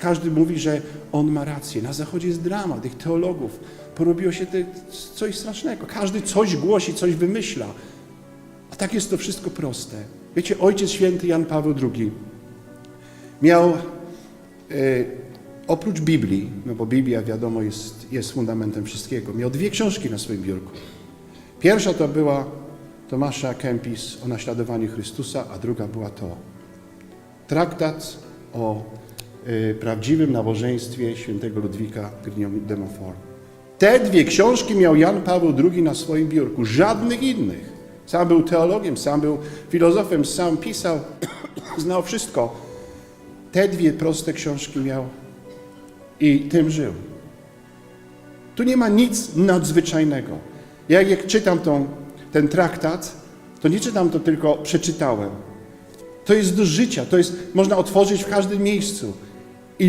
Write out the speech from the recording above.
każdy mówi, że on ma rację. Na Zachodzie jest drama tych teologów. Porobiło się te, coś strasznego. Każdy coś głosi, coś wymyśla. A tak jest to wszystko proste. Wiecie, Ojciec Święty Jan Paweł II miał e, oprócz Biblii, no bo Biblia wiadomo jest, jest fundamentem wszystkiego, miał dwie książki na swoim biurku. Pierwsza to była Tomasza Kempis o naśladowaniu Chrystusa, a druga była to traktat o prawdziwym nabożeństwie świętego Ludwika Grignon de Montfort. Te dwie książki miał Jan Paweł II na swoim biurku, żadnych innych. Sam był teologiem, sam był filozofem, sam pisał, znał wszystko. Te dwie proste książki miał i tym żył. Tu nie ma nic nadzwyczajnego. Ja jak czytam tą, ten traktat, to nie czytam to tylko przeczytałem. To jest do życia, to jest, można otworzyć w każdym miejscu.